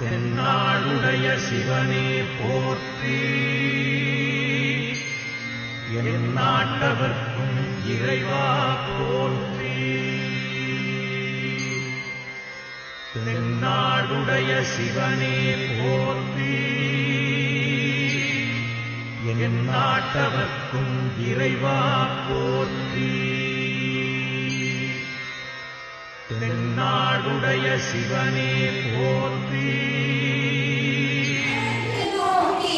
தென்னாளுடைய சிவனே போற்றி. என் நாட்டவர்க்கும் இறைவா போற்றி. தென்னாளுடைய சிவனே போற்றி. என் நாட்டவர்க்கும் இறைவா போற்றி. தென்னாடுடைய சிவனே போற்றி. போற்றி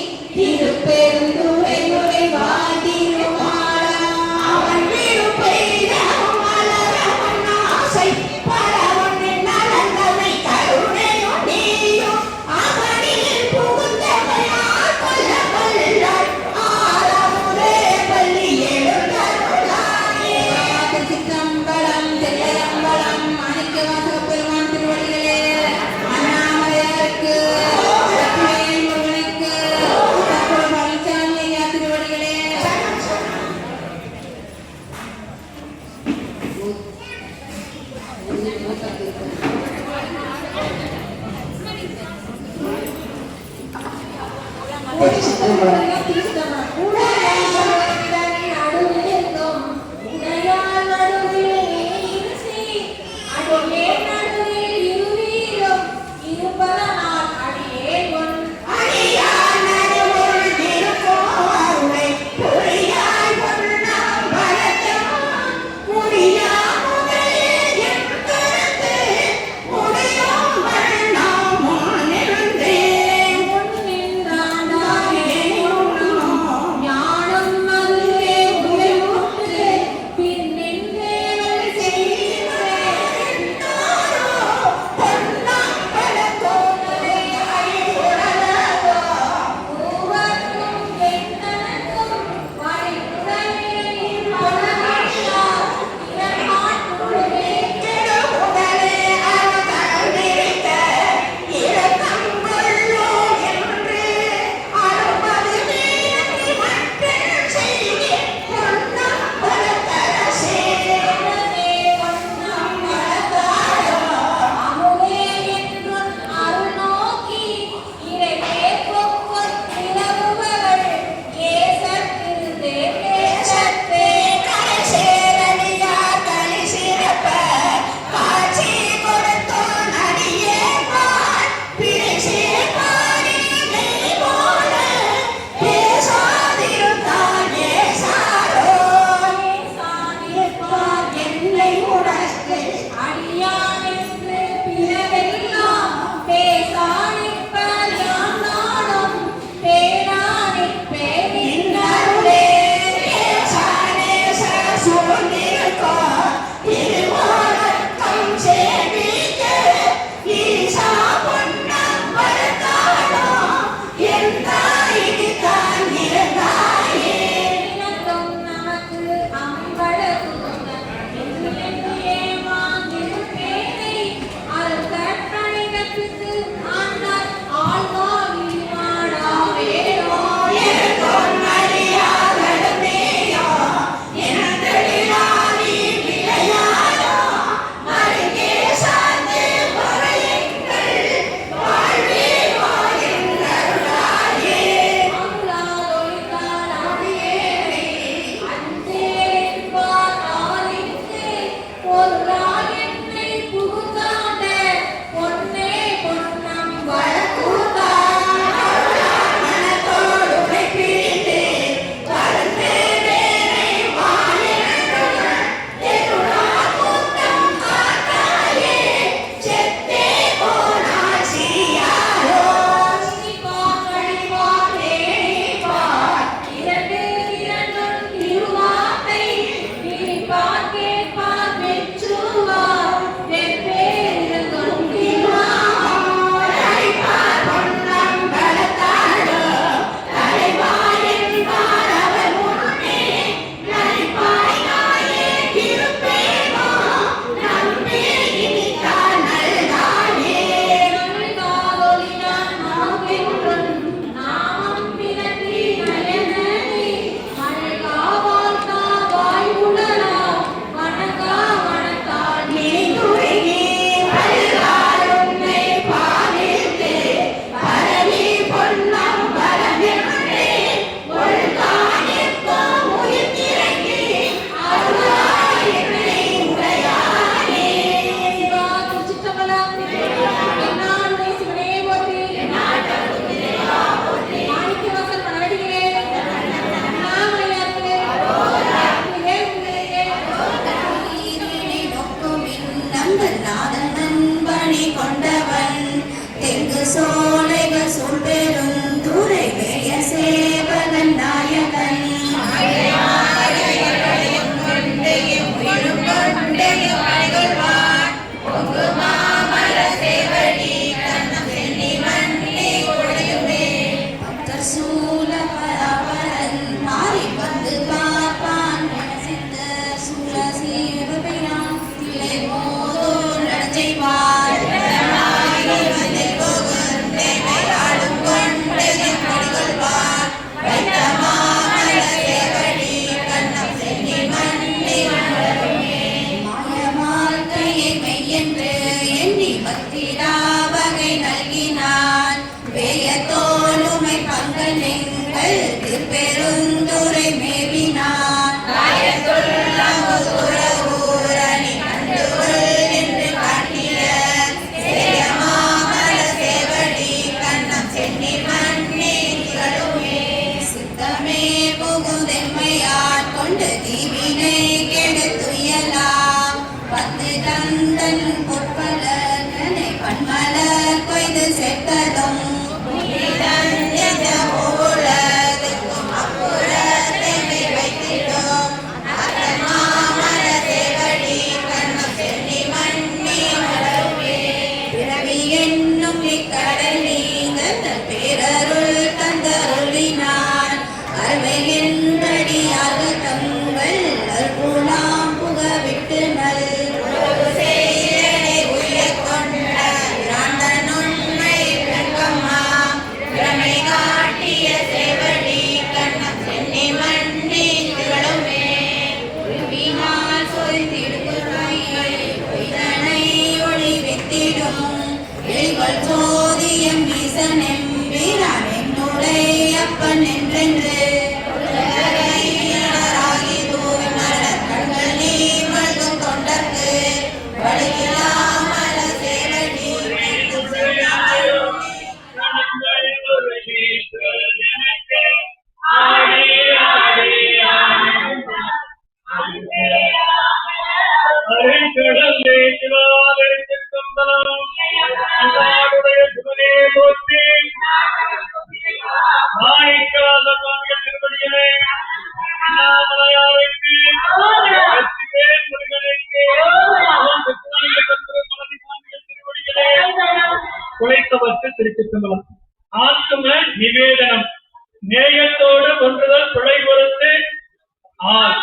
ஆள்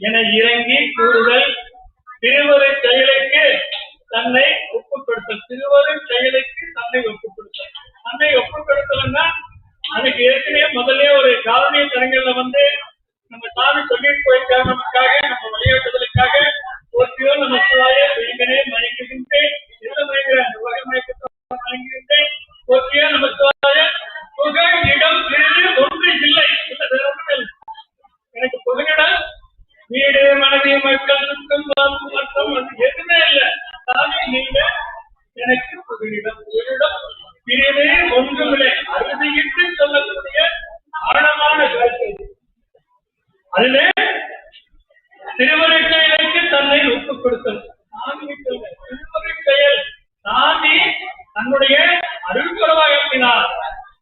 என இறங்கி கூறுதல் திருவருட் செயலுக்கு தன்னை ஒப்புப்படுத்த திருவருட் செயலுக்கு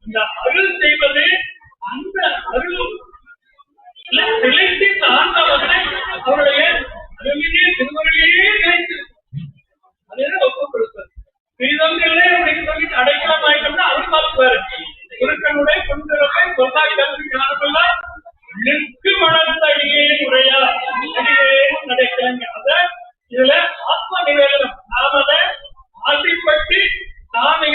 இந்த அருள் செய்வது அந்த அருள் நிலைத்தின் ஆண்டவர்களை அவருடைய அருளிலே திருமணிலேயே நிலைத்து அதுதான் ஒப்புக்கொடுப்பார் பிரிதங்களே அப்படின்னு சொல்லிட்டு அடைக்கலாம் ஆயிட்டோம்னா அருள் பார்த்துவாரு குருக்கனுடைய பொன்களுடைய கொல்லாய் தகுதி நிற்கு மனத்தடியே உரையா? அடியே நடைக்கலங்க அத இதுல ஆத்ம நிவேதனம். நாம ஆசைப்பட்டு தானே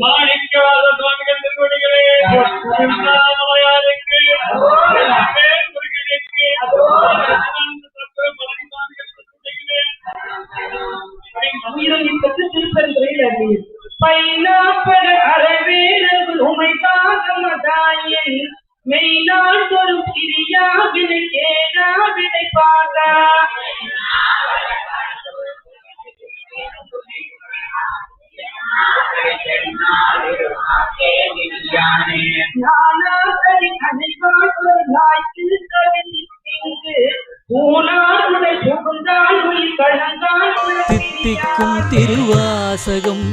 மாணிக்காத சுவாமிகள் திருவடிகளே நாமயாருக்கு பற்றி திருப்பதிகளில் அறிவியல் மெய்நாள் வினை கேடா வினை பாடா நானாகரி அனைவாய் திருத்தவித்திங்கு ஊனார் திருவாசகம்.